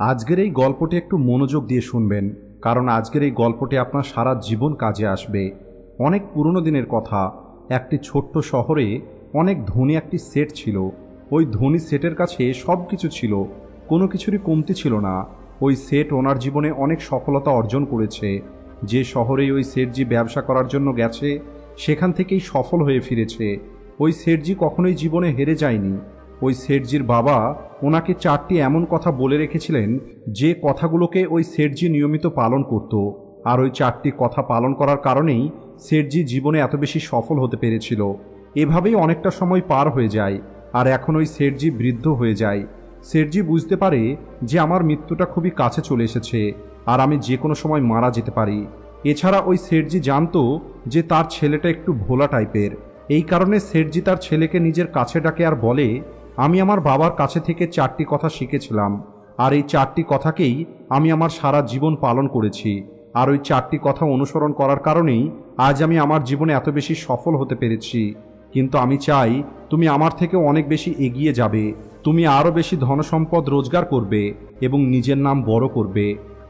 আজকের এই গল্পটি একটু মনোযোগ দিয়ে শুনবেন, কারণ আজকের এই গল্পটি আপনার সারা জীবন কাজে আসবে। অনেক পুরনো দিনের কথা, একটি ছোট্ট শহরে অনেক ধনী একটি সেট ছিল। ওই ধনী সেটের কাছে সব কিছু ছিল, কোনো কিছুরই কমতি ছিল না। ওই সেট ওনার জীবনে অনেক সফলতা অর্জন করেছে। যে শহরেই ওই সেটজি ব্যবসা করার জন্য গেছে, সেখান থেকেই সফল হয়ে ফিরেছে। ওই সেটজি কখনোই জীবনে হেরে যায়নি। ওই সেটজির বাবা ওনাকে চারটি এমন কথা বলে রেখেছিলেন যে কথাগুলোকে ওই সেটজি নিয়মিত পালন করত আর ওই চারটি কথা পালন করার কারণেই সেটজি জীবনে এত বেশি সফল হতে পেরেছিল। এভাবেই অনেকটা সময় পার হয়ে যায় আর এখন ওই সেটজি বৃদ্ধ হয়ে যায়। সেটজি বুঝতে পারে যে আমার মৃত্যুটা খুবই কাছে চলে এসেছে আর আমি যে কোনো সময় মারা যেতে পারি। এছাড়া ওই সেটজি জানতো যে তার ছেলেটা একটু ভোলা টাইপের। এই কারণে সেটজি তার ছেলেকে নিজের কাছে ডাকে আর বলে আমি আমার বাবার কাছে থেকে চারটি কথা শিখেছিলাম, আর এই চারটি কথাকেই আমি আমার সারা জীবন পালন করেছি, আর ওই চারটি কথা অনুসরণ করার কারণেই আজ আমি আমার জীবনে এত বেশি সফল হতে পেরেছি। কিন্তু আমি চাই তুমি আমার থেকে অনেক বেশি এগিয়ে যাবে, তুমি আরও বেশি ধনসম্পদ রোজগার করবে এবং নিজের নাম বড় করবে।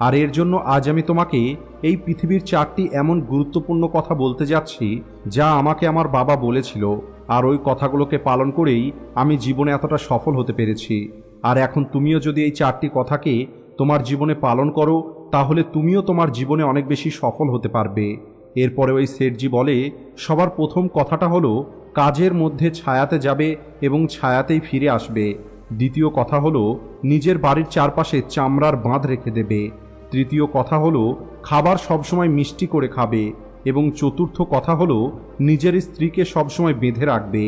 আর এর জন্য আজ আমি তোমাকে এই পৃথিবীর চারটি এমন গুরুত্বপূর্ণ কথা বলতে যাচ্ছি, যা আমাকে আমার বাবা বলেছিল। আর ওই কথাগুলোকে পালন করেই আমি জীবনে এতটা সফল হতে পেরেছি। আর এখন তুমিও যদি এই চারটি কথাকে তোমার জীবনে পালন করো, তাহলে তুমিও তোমার জীবনে অনেক বেশি সফল হতে পারবে। এরপরে ওই সেটজি বলে, সবার প্রথম কথাটা হলো, কাজের মধ্যে ছায়াতে যাবে এবং ছায়াতেই ফিরে আসবে। দ্বিতীয় কথা হলো, নিজের বাড়ির চারপাশে চামড়ার বাঁধ রেখে দেবে। তৃতীয় কথা হলো, খাবার সবসময় মিষ্টি করে খাবে। এবং চতুর্থ কথা হলো, নিজের স্ত্রীকে সবসময় বেঁধে রাখবে।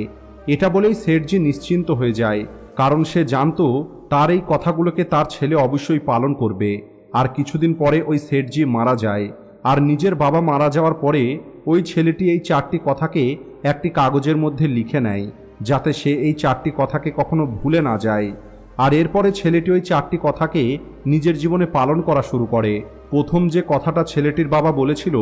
এটা বলেই সেটজি নিশ্চিন্ত হয়ে যায়, কারণ সে জানতো তার এই কথাগুলোকে তার ছেলে অবশ্যই পালন করবে। আর কিছুদিন পরে ওই সেটজি মারা যায়, আর নিজের বাবা মারা যাওয়ার পরে ওই ছেলেটি এই চারটি কথাকে একটি কাগজের মধ্যে লিখে নেয়, যাতে সে এই চারটি কথাকে কখনো ভুলে না যায়। আর এরপরে ছেলেটি ওই চারটি কথাকে নিজের জীবনে পালন করা শুরু করে। প্রথম যে কথাটা ছেলেটির বাবা বলেছিল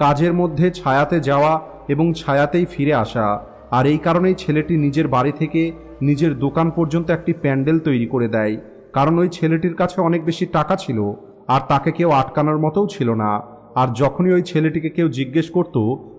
কাজের মধ্যে ছায়াতে যাওয়া এবং ছায়াতেই ফিরে আসা। আর এই কারণেই ছেলেটি নিজের বাড়ি থেকে নিজের দোকান পর্যন্ত একটি প্যান্ডেল তৈরি করে দেয়। কারণ ওই ছেলেটির কাছে অনেক বেশি টাকা ছিল, আর তাকে কেউ আটকানোর মতোও ছিল না। আর যখনই ওই ছেলেটিকে কেউ জিজ্ঞেস করত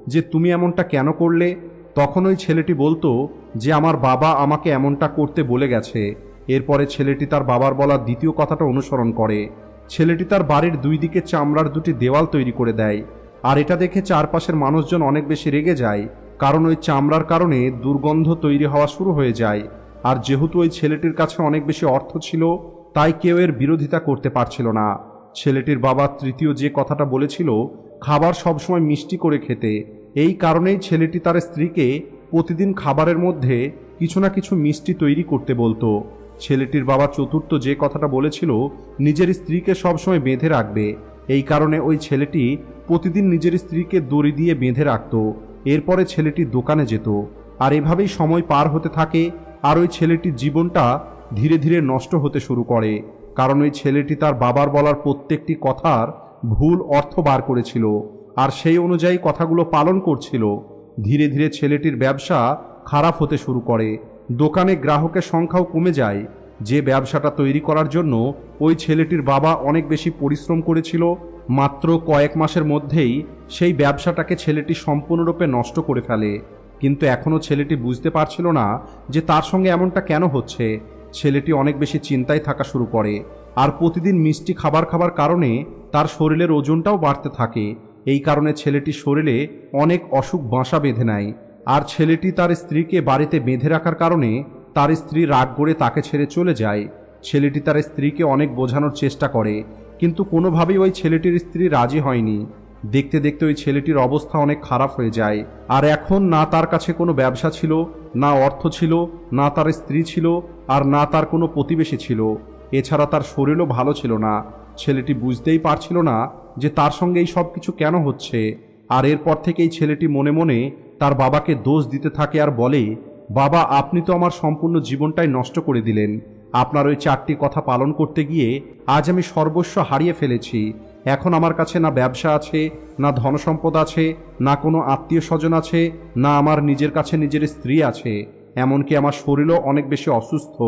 যে, তুমি এমনটা কেন করলে? তখন ওই ছেলেটি বলতো যে, আমার বাবা আমাকে এমনটা করতে বলে গেছে। এরপরে ছেলেটি তার বাবার বলা দ্বিতীয় কথাটা অনুসরণ করে। ছেলেটি তার বাড়ির দুই দিকে চামড়ার দুটি দেওয়াল তৈরি করে দেয়। আর এটা দেখে চারপাশের মানুষজন অনেক বেশি রেগে যায়, কারণ ওই চামড়ার কারণে দুর্গন্ধ তৈরি হওয়া শুরু হয়ে যায়। আর যেহেতু ওই ছেলেটির কাছে অনেক বেশি অর্থ ছিল, তাই কেউ এর বিরোধিতা করতে পারছিল না। ছেলেটির বাবা তৃতীয় যে কথাটা বলেছিল, খাবার সবসময় মিষ্টি করে খেতে। এই কারণেই ছেলেটি তার স্ত্রীকে প্রতিদিন খাবারের মধ্যে কিছু না কিছু মিষ্টি তৈরি করতে বলতো। ছেলেটির বাবা চতুর্থ যে কথাটা বলেছিল, নিজের স্ত্রীকে সবসময় বেঁধে রাখবে। এই কারণে ওই ছেলেটি প্রতিদিন নিজের স্ত্রীকে দড়ি দিয়ে বেঁধে রাখত, এরপরে ছেলেটি দোকানে যেত। আর এভাবেই সময় পার হতে থাকে, আর ওই ছেলেটির জীবনটা ধীরে ধীরে নষ্ট হতে শুরু করে। কারণ ওই ছেলেটি তার বাবার বলার প্রত্যেকটি কথার ভুল অর্থ বার করেছিল, আর সেই অনুযায়ী কথাগুলো পালন করছিল। ধীরে ধীরে ছেলেটির ব্যবসা খারাপ হতে শুরু করে, দোকানে গ্রাহকের সংখ্যাও কমে যায় যে ব্যবসাটা তৈরি করার জন্য ওই ছেলেটির বাবা অনেক বেশি পরিশ্রম করেছিল, মাত্র কয়েক মাসের মধ্যেই সেই ব্যবসাটাকে ছেলেটি সম্পূর্ণরূপে নষ্ট করে ফেলে। কিন্তু এখনও ছেলেটি বুঝতে পারছিল না যে তার সঙ্গে এমনটা কেন হচ্ছে। ছেলেটি অনেক বেশি চিন্তায় থাকা শুরু করে আর প্রতিদিন মিষ্টি খাবার খাবার কারণে তার শরীরের ওজনটাও বাড়তে থাকে। এই কারণে ছেলেটি শরীরে অনেক অসুখ বাসা বেঁধে নেয়। আর ছেলেটি তার স্ত্রীকে বাড়িতে বেঁধে রাখার কারণে তার স্ত্রী রাগ করে তাকে ছেড়ে চলে যায়। ছেলেটি তার স্ত্রীকে অনেক বোঝানোর চেষ্টা করে, কিন্তু কোনোভাবেই ওই ছেলেটির স্ত্রী রাজি হয়নি। দেখতে দেখতে ওই ছেলেটির অবস্থা অনেক খারাপ হয়ে যায়। আর এখন না তার কাছে কোনো ব্যবসা ছিল, না অর্থ ছিল, না তার স্ত্রী ছিল, আর না তার কোনো প্রতিবেশী ছিল। এছাড়া তার শরীরও ভালো ছিল না। ছেলেটি বুঝতেই পারছিল না যে তার সঙ্গে এই সব কিছু কেন হচ্ছে। আর এরপর থেকেই ছেলেটি মনে মনে তার বাবাকে দোষ দিতে থাকে আর বলে বাবা, আপনি তো আমার সম্পূর্ণ জীবনটাই নষ্ট করে দিলেন। আপনার ওই চারটি কথা পালন করতে গিয়ে আজ আমি সর্বস্ব হারিয়ে ফেলেছি। এখন আমার কাছে না ব্যবসা আছে, না ধনসম্পদ আছে, না কোনো আত্মীয় স্বজন আছে, না আমার নিজের কাছে নিজের স্ত্রী আছে। এমনকি আমার শরীরও অনেক বেশি অসুস্থ।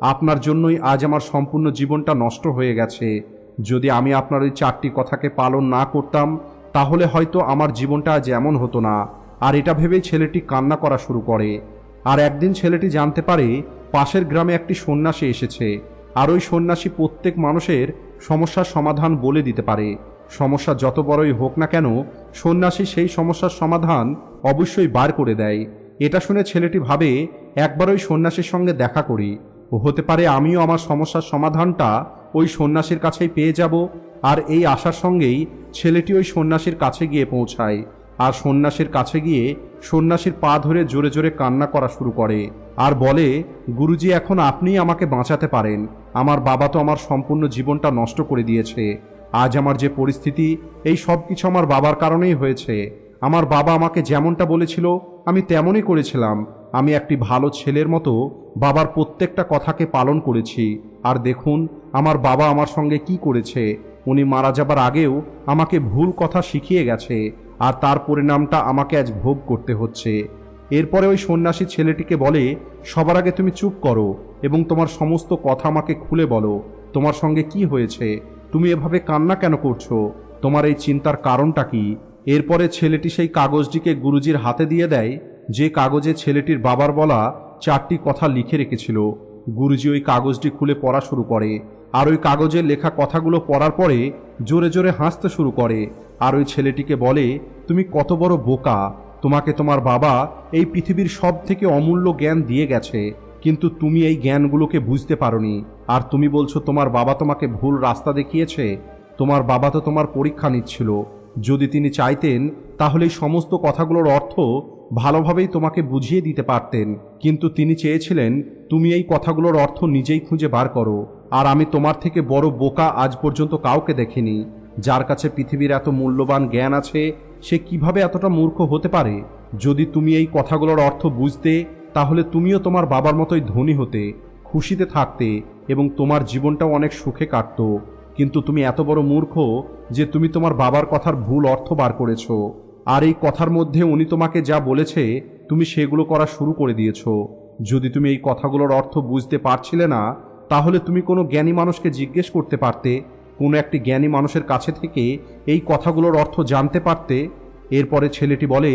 আপনার জন্যই আজ আমার সম্পূর্ণ জীবনটা নষ্ট হয়ে গেছে। যদি আমি আপনার ওই চারটি কথাকে পালন না করতাম, তাহলে হয়তো আমার জীবনটা আজ এমন হতো না। আর এটা ভেবেই ছেলেটি কান্না করা শুরু করে। আর একদিন ছেলেটি জানতে পারে পাশের গ্রামে একটি সন্ন্যাসী এসেছে, আর ওই সন্ন্যাসী প্রত্যেক মানুষের সমস্যার সমাধান বলে দিতে পারে। সমস্যা যত বড়ই হোক না কেন, সন্ন্যাসী সেই সমস্যার সমাধান অবশ্যই বার করে দেয়। এটা শুনে ছেলেটি ভাবে, একবার ওই সন্ন্যাসীর সঙ্গে দেখা করি। ও হতে পারে আমিও আমার সমস্যার সমাধানটা ওই সন্ন্যাসীর কাছেই পেয়ে যাব, আর এই আশার সঙ্গেই ছেলেটি ওই সন্ন্যাসীর কাছে গিয়ে পৌঁছায়। আর সন্ন্যাসীর কাছে গিয়ে সন্ন্যাসীর পা ধরে জোরে জোরে কান্না করা শুরু করে। আর বলে, গুরুজি, এখন আপনিই আমাকে বাঁচাতে পারেন। আমার বাবা তো আমার সম্পূর্ণ জীবনটা নষ্ট করে দিয়েছে। আজ আমার যে পরিস্থিতি, এই সব কিছু আমার বাবার কারণেই হয়েছে। আমার বাবা আমাকে যেমনটা বলেছিল, আমি তেমনই করেছিলাম। আমি একটি ভালো ছেলের মতো বাবার প্রত্যেকটা কথাকে পালন করেছি। আর দেখুন, আমার বাবা আমার সঙ্গে কি করেছে। উনি মারা যাবার আগেও আমাকে ভুল কথা শিখিয়ে গেছে। আর তার পরিণামটা আমাকে আজ ভোগ করতে হচ্ছে। এরপরে ওই সন্ন্যাসী ছেলেটিকে বলে, সবার আগে তুমি চুপ করো এবং তোমার সমস্ত কথা আমাকে খুলে বলো। তোমার সঙ্গে কি হয়েছে? তুমি এভাবে কান্না কেন করছ? তোমার এই চিন্তার কারণটা কি? এরপরে ছেলেটি সেই কাগজটিকে গুরুজির হাতে দিয়ে দেয়। যে কাগজে ছেলেটির বাবার বলা চারটি কথা লিখে রেখেছিল। গুরুজি ওই কাগজটি খুলে পড়া শুরু করে। আর ওই কাগজে লেখা কথাগুলো পড়ার পরে জোরে জোরে হাসতে শুরু করে। আর ওই ছেলেটিকে বলে, তুমি কত বড় বোকা। তোমাকে তোমার বাবা এই পৃথিবীর সব থেকে অমূল্য জ্ঞান দিয়ে গেছে। কিন্তু তুমি এই জ্ঞানগুলোকে বুঝতে পারোনি। আর তুমি বলছো, তোমার বাবা তোমাকে ভুল রাস্তা দেখিয়েছে। তোমার বাবা তো তোমার পরীক্ষা নিচ্ছিল। যদি তিনি চাইতেন, তাহলে এই সমস্ত কথাগুলোর অর্থ ভালোভাবেই তোমাকে বুঝিয়ে দিতে পারতেন। কিন্তু তিনি চেয়েছিলেন, তুমি এই কথাগুলোর অর্থ নিজেই খুঁজে বার করো। আর আমি তোমার থেকে বড় বোকা আজ পর্যন্ত কাউকে দেখিনি, যার কাছে পৃথিবীর এত মূল্যবান জ্ঞান আছে, সে কীভাবে এতটা মূর্খ হতে পারে? যদি তুমি এই কথাগুলোর অর্থ বুঝতে, তাহলে তুমিও তোমার বাবার মতোই ধনী হতে, খুশিতে থাকতে এবং তোমার জীবনটাও অনেক সুখে কাটত। কিন্তু তুমি এত বড় মূর্খ যে তুমি তোমার বাবার কথার ভুল অর্থ বার করেছ। আর এই কথার মধ্যে উনি তোমাকে যা বলেছে, তুমি সেগুলো করা শুরু করে দিয়েছ। যদি তুমি এই কথাগুলোর অর্থ বুঝতে পারছিলে না তাহলে তুমি কোনো জ্ঞানী মানুষকে জিজ্ঞেস করতে পারতে, কোনো একটি জ্ঞানী মানুষের কাছে থেকে এই কথাগুলোর অর্থ জানতে পারতে? এরপরে ছেলেটি বলে,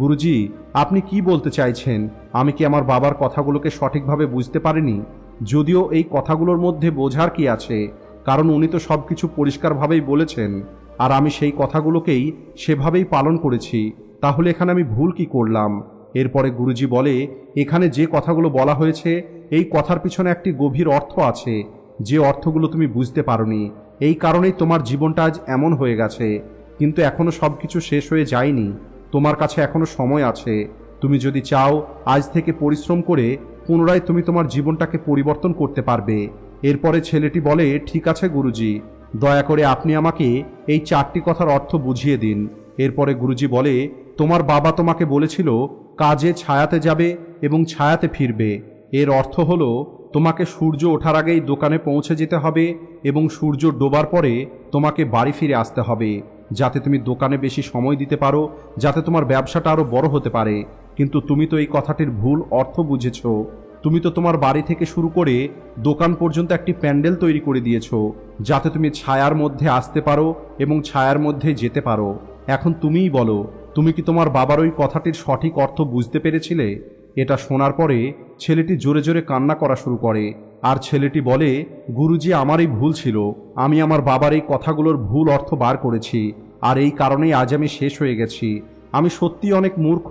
গুরুজি, আপনি কি বলতে চাইছেন? আমি কি আমার বাবার কথাগুলোকে সঠিকভাবে বুঝতে পারিনি? যদিও এই কথাগুলোর মধ্যে বোঝার কি আছে? কারণ উনি তো সব কিছু পরিষ্কারভাবেই বলেছেন, আর আমি সেই কথাগুলোকেই সেভাবেই পালন করেছি। তাহলে এখানে আমি ভুল কি করলাম? এরপরে গুরুজি বলে, এখানে যে কথাগুলো বলা হয়েছে এই কথার পিছনে একটি গভীর অর্থ আছে, যে অর্থগুলো তুমি বুঝতে পারোনি। এই কারণেই তোমার জীবনটা আজ এমন হয়ে গেছে। কিন্তু এখনও সব কিছু শেষ হয়ে যায়নি। তোমার কাছে এখনও সময় আছে। তুমি যদি চাও, আজ থেকে পরিশ্রম করে পুনরায় তুমি তোমার জীবনটাকে পরিবর্তন করতে পারবে। এরপরে ছেলেটি বলে, ঠিক আছে গুরুজি। দয়া করে আপনি আমাকে এই চারটি কথার অর্থ বুঝিয়ে দিন। এরপরে গুরুজি বলে, তোমার বাবা তোমাকে বলেছিল, কাজে ছায়াতে যাবে এবং ছায়াতে ফিরবে। এর অর্থ হলো, তোমাকে সূর্য ওঠার আগেই দোকানে পৌঁছে যেতে হবে এবং সূর্য ডোবার পরে তোমাকে বাড়ি ফিরে আসতে হবে, যাতে তুমি দোকানে বেশি সময় দিতে পারো, যাতে তোমার ব্যবসাটা আরও বড় হতে পারে। কিন্তু তুমি তো এই কথাটির ভুল অর্থ বুঝেছ। তুমি তো তোমার বাড়ি থেকে শুরু করে দোকান পর্যন্ত একটি প্যান্ডেল তৈরি করে দিয়েছ, যাতে তুমি ছায়ার মধ্যে আসতে পারো এবং ছায়ার মধ্যে যেতে পারো। এখন তুমিই বলো, তুমি কি তোমার বাবার ওই কথাটির সঠিক অর্থ বুঝতে পেরেছিলে? এটা শোনার পরে ছেলেটি জোরে জোরে কান্না করা শুরু করে। আর ছেলেটি বলে, গুরুজি, আমারই ভুল ছিল। আমি আমার বাবার এই কথাগুলোর ভুল অর্থ বার করেছি। আর এই কারণেই আজ আমি শেষ হয়ে গেছি। আমি সত্যি অনেক মূর্খ।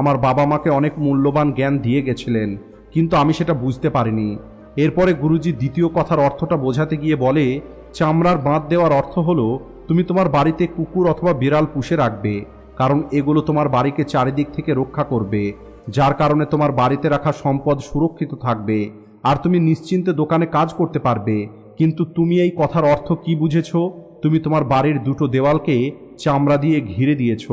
আমার বাবা মাকে অনেক মূল্যবান জ্ঞান দিয়ে গেছিলেন, কিন্তু আমি সেটা বুঝতে পারিনি। এরপরে গুরুজি দ্বিতীয় কথার অর্থটা বোঝাতে গিয়ে বলে, চামড়ার বাঁধ দেওয়ার অর্থ হলো, তুমি তোমার বাড়িতে কুকুর অথবা বিড়াল পুষে রাখবে, কারণ এগুলো তোমার বাড়িকে চারিদিক থেকে রক্ষা করবে। যার কারণে তোমার বাড়িতে রাখা সম্পদ সুরক্ষিত থাকবে, আর তুমি নিশ্চিন্তে দোকানে কাজ করতে পারবে। কিন্তু তুমি এই কথার অর্থ কি বুঝেছ? তুমি তোমার বাড়ির দুটো দেওয়ালকে চামড়া দিয়ে ঘিরে দিয়েছ।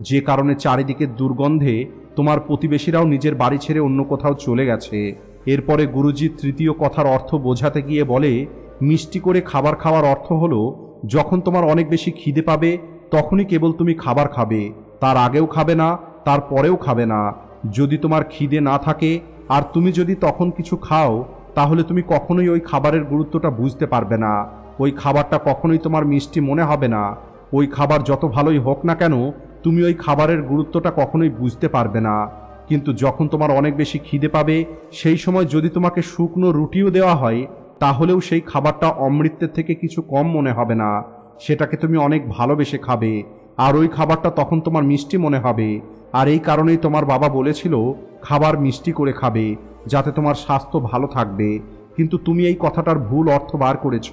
যে কারণে চারিদিকে দুর্গন্ধে তোমার প্রতিবেশীরাও নিজের বাড়ি ছেড়ে অন্য কোথাও চলে গেছে। এরপরে গুরুজি তৃতীয় কথার অর্থ বোঝাতে গিয়ে বলে, মিষ্টি করে খাবার খাওয়ার অর্থ হলো, যখন তোমার অনেক বেশি খিদে পাবে, তখনই কেবল তুমি খাবার খাবে। তার আগেও খাবে না, তার পরেও খাবে না। যদি তোমার খিদে না থাকে, আর তুমি যদি তখন কিছু খাও, তাহলে তুমি কখনোই ওই খাবারের গুরুত্বটা বুঝতে পারবে না। ওই খাবারটা কখনোই তোমার মিষ্টি মনে হবে না। ওই খাবার যত ভালোই হোক না কেন, তুমি ওই খাবারের গুরুত্বটা কখনোই বুঝতে পারবে না। কিন্তু যখন তোমার অনেক বেশি খিদে পাবে, সেই সময় যদি তোমাকে শুকনো রুটিও দেওয়া হয়, তাহলেও সেই খাবারটা অমৃতের থেকে কিছু কম মনে হবে না। সেটাকে তুমি অনেক ভালোবেসে খাবে, আর ওই খাবারটা তখন তোমার মিষ্টি মনে হবে। আর এই কারণেই তোমার বাবা বলেছিল, খাবার মিষ্টি করে খাবে, যাতে তোমার স্বাস্থ্য ভালো থাকবে। কিন্তু তুমি এই কথাটার ভুল অর্থ বার করেছ,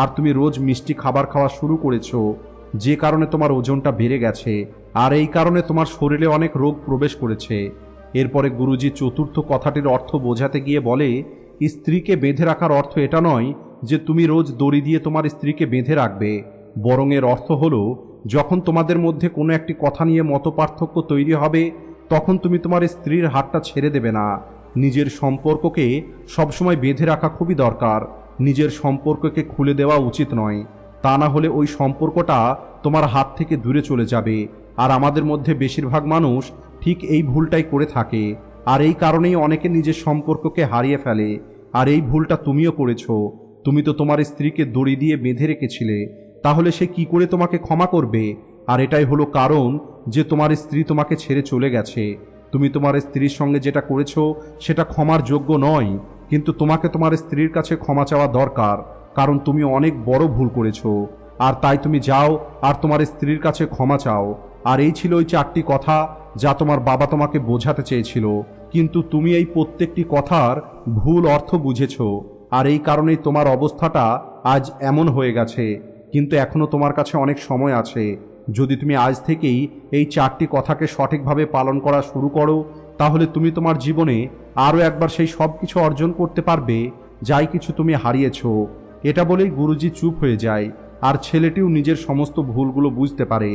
আর তুমি রোজ মিষ্টি খাবার খাওয়া শুরু করেছ। যে কারণে তোমার ওজনটা বেড়ে গেছে, আর এই কারণে তোমার শরীরে অনেক রোগ প্রবেশ করেছে। এরপরে গুরুজি চতুর্থ কথাটির অর্থ বোঝাতে গিয়ে বলে, স্ত্রীকে বেঁধে রাখার অর্থ এটা নয় যে তুমি রোজ দড়ি দিয়ে তোমার স্ত্রীকে বেঁধে রাখবে। বরং এর অর্থ হলো যখন তোমাদের মধ্যে কোনো একটি কথা নিয়ে মতপার্থক্য তৈরি হবে, তখন তুমি তোমার স্ত্রীর হাতটা ছেড়ে দেবে না। নিজের সম্পর্ককে সবসময় বেঁধে রাখা খুবই দরকার। নিজের সম্পর্ককে খুলে দেওয়া উচিত নয়। তা না হলে ওই সম্পর্কটা তোমার হাত থেকে দূরে চলে যাবে। আর আমাদের মধ্যে বেশিরভাগ মানুষ ঠিক এই ভুলটাই করে থাকে। আর এই কারণেই অনেকে নিজের সম্পর্ককে হারিয়ে ফেলে। আর এই ভুলটা তুমিও করেছ। তুমি তো তোমার স্ত্রীকে দড়ি দিয়ে বেঁধে রেখেছিলে। তাহলে সে কি করে তোমাকে ক্ষমা করবে? আর এটাই হলো কারণ যে তোমার স্ত্রী তোমাকে ছেড়ে চলে গেছে। তুমি তোমার স্ত্রীর সঙ্গে যেটা করেছ, সেটা ক্ষমার যোগ্য নয়। কিন্তু তোমাকে তোমার স্ত্রীর কাছে ক্ষমা চাওয়া দরকার, কারণ তুমি অনেক বড় ভুল করেছ। আর তাই তুমি যাও আর তোমার স্ত্রীর কাছে ক্ষমা চাও। আর এই ছিল ওই চারটি কথা যা তোমার বাবা তোমাকে বোঝাতে চেয়েছিল। কিন্তু তুমি এই প্রত্যেকটি কথার ভুল অর্থ বুঝেছ। আর এই কারণেই তোমার অবস্থাটা আজ এমন হয়ে গেছে। কিন্তু এখনও তোমার কাছে অনেক সময় আছে। যদি তুমি আজ থেকেই এই চারটি কথাকে সঠিকভাবে পালন করা শুরু করো, তাহলে তুমি তোমার জীবনে আরও একবার সেই সব কিছু অর্জন করতে পারবে, যাই কিছু তুমি হারিয়েছ। এটা বলেই গুরুজি চুপ হয়ে যায়, আর ছেলেটিও নিজের সমস্ত ভুলগুলো বুঝতে পারে।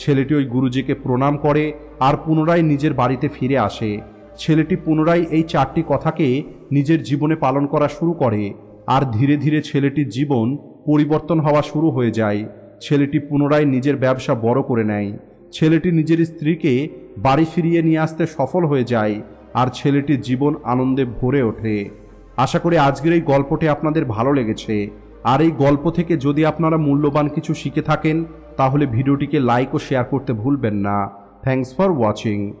ছেলেটি ওই গুরুজিকে প্রণাম করে আর পুনরায় নিজের বাড়িতে ফিরে আসে। ছেলেটি পুনরায় এই চারটি কথাকে নিজের জীবনে পালন করা শুরু করে, আর ধীরে ধীরে ছেলেটির জীবন পরিবর্তন হওয়া শুরু হয়ে যায়। ছেলেটি পুনরায় নিজের ব্যবসা বড় করে নেয়। ছেলেটি নিজের স্ত্রীকে বাড়ি ফিরিয়ে নিয়ে আসতে সফল হয়ে যায় আর ছেলেটির জীবন আনন্দে ভরে ওঠে। আশা করি আজকের এই গল্পটি আপনাদের ভালো লেগেছে। আর এই গল্প থেকে যদি আপনারা মূল্যবান কিছু শিখে থাকেন, তাহলে ভিডিওটিকে লাইক ও শেয়ার করতে ভুলবেন না। Thanks for watching.